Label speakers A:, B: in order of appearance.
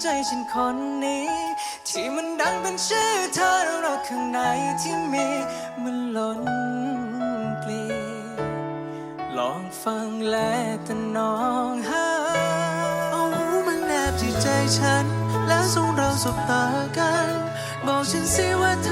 A: ใจฉันคนนี้ ที่มันดังเป็นชื่อเธอแล้วรักข้างในที่มีมันล้นปลีลองฟังและตะนองหา
B: เอาหูมันแนบที่ใจฉัน แล้วส่งเราสบตากัน บอกฉันสิว่าเธอ